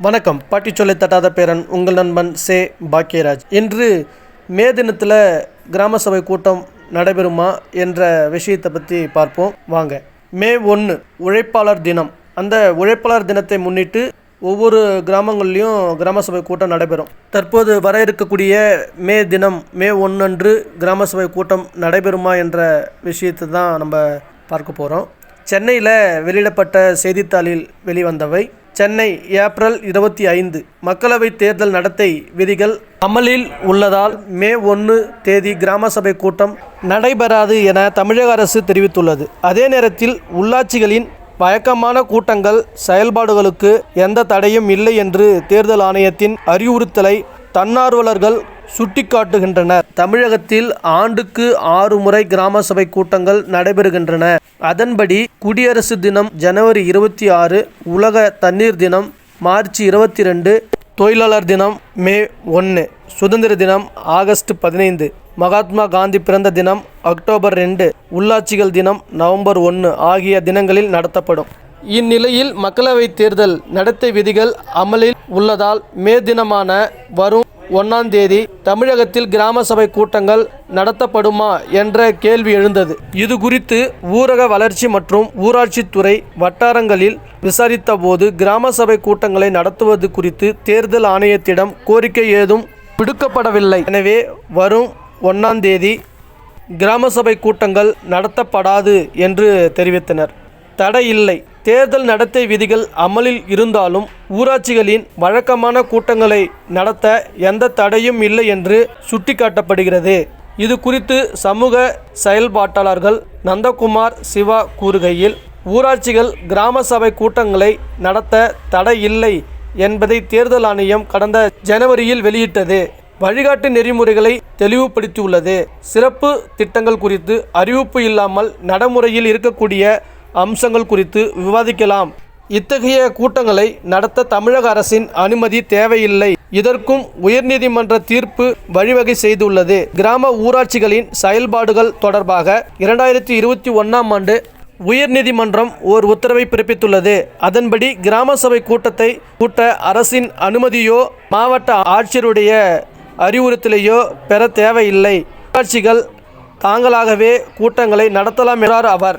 வணக்கம். பாட்டி சொல்லை தட்டாத பேரன் உங்கள் நண்பன் சே. பாக்கியராஜ். இன்று மே தினத்தில் கிராம சபை கூட்டம் நடைபெறுமா என்ற விஷயத்தை பற்றி பார்ப்போம். வாங்க. மே ஒன்று உழைப்பாளர் தினம். அந்த உழைப்பாளர் தினத்தை முன்னிட்டு ஒவ்வொரு கிராமங்கள்லேயும் கிராம சபை கூட்டம் நடைபெறும். தற்போது வர இருக்கக்கூடிய மே தினம் மே ஒன்று அன்று கிராம சபை கூட்டம் நடைபெறுமா என்ற விஷயத்தை தான் நம்ம பார்க்க போகிறோம் சென்னையில் வெளியிடப்பட்ட செய்தித்தாளில் வெளிவந்தவை சென்னை ஏப்ரல் இருபத்தி ஐந்து. மக்களவைத் தேர்தல் நடத்தை விதிகள் அமலில் உள்ளதால் மே ஒன்று தேதி கிராம சபை கூட்டம் நடைபெறாது என தமிழக அரசு தெரிவித்துள்ளது. அதே நேரத்தில் உள்ளாட்சிகளின் வழக்கமான கூட்டங்கள் செயல்பாடுகளுக்கு எந்த தடையும் இல்லை என்று தேர்தல் ஆணையத்தின் அறிவுறுத்தலை தன்னார்வலர்கள் சுட்டிக்காட்டுகின்றனர் தமிழகத்தில் ஆண்டுக்கு ஆறு முறை கிராம சபை கூட்டங்கள் நடைபெறுகின்றன. அதன்படி குடியரசு தினம் ஜனவரி இருபத்தி ஆறு உலக தண்ணீர் தினம் மார்ச் இருபத்தி ரெண்டு தொழிலாளர் தினம் மே ஒன்று சுதந்திர தினம் ஆகஸ்ட் பதினைந்து மகாத்மா காந்தி பிறந்த தினம் அக்டோபர் ரெண்டு உள்ளாட்சிகள் தினம் நவம்பர் ஒன்று ஆகிய தினங்களில் நடத்தப்படும். இந்நிலையில் மக்களவைத் தேர்தல் நடத்தை விதிகள் அமலில் உள்ளதால் மே தினமான வரும் ஒன்றாம் தேதி தமிழகத்தில் கிராம சபை கூட்டங்கள் நடத்தப்படுமா என்ற கேள்வி எழுந்தது. இது குறித்து ஊரக வளர்ச்சி மற்றும் ஊராட்சித்துறை வட்டாரங்களில் விசாரித்த போது கிராம சபை கூட்டங்களை நடத்துவது குறித்து தேர்தல் ஆணையத்திடம் கோரிக்கை ஏதும் விடுக்கப்படவில்லை. எனவே வரும் ஒன்றாம் தேதி கிராம சபை கூட்டங்கள் நடத்தப்படாது என்று தெரிவித்தனர். தடை இல்லை. தேர்தல் நடத்தை விதிகள் அமலில் இருந்தாலும் ஊராட்சிகளின் வழக்கமான கூட்டங்களை நடத்த எந்த தடையும் இல்லை என்று சுட்டிக்காட்டப்படுகிறது. இது குறித்து சமூக செயல்பாட்டாளர்கள் நந்தகுமார் சிவா கூறுகையில் ஊராட்சிகள் கிராம சபை கூட்டங்களை நடத்த தடை இல்லை என்பதை தேர்தல் ஆணையம் கடந்த ஜனவரியில் வெளியிட்டது. வழிகாட்டு நெறிமுறைகளை தெளிவுபடுத்தியுள்ளது. சிறப்பு திட்டங்கள் குறித்து அறிவிப்பு இல்லாமல் நடைமுறையில் இருக்கக்கூடிய அம்சங்கள் குறித்து விவாதிக்கலாம். இத்தகைய கூட்டங்களை நடத்த தமிழக அரசின் அனுமதி தேவையில்லை. இதற்கும் உயர்நீதிமன்ற தீர்ப்பு வழிவகை செய்துள்ளது. கிராம ஊராட்சிகளின் செயல்பாடுகள் தொடர்பாக இரண்டாயிரத்தி இருபத்தி ஒன்றாம் ஆண்டு உயர்நீதிமன்றம் ஓர் உத்தரவை பிறப்பித்துள்ளது. அதன்படி கிராம சபை கூட்டத்தை கூட்ட அரசின் அனுமதியோ மாவட்ட ஆட்சியருடைய அறிவுறுத்தலையோ பெற தேவையில்லை. ஊராட்சிகள் தாங்களாகவே கூட்டங்களை நடத்தலாம் என்றார் அவர்.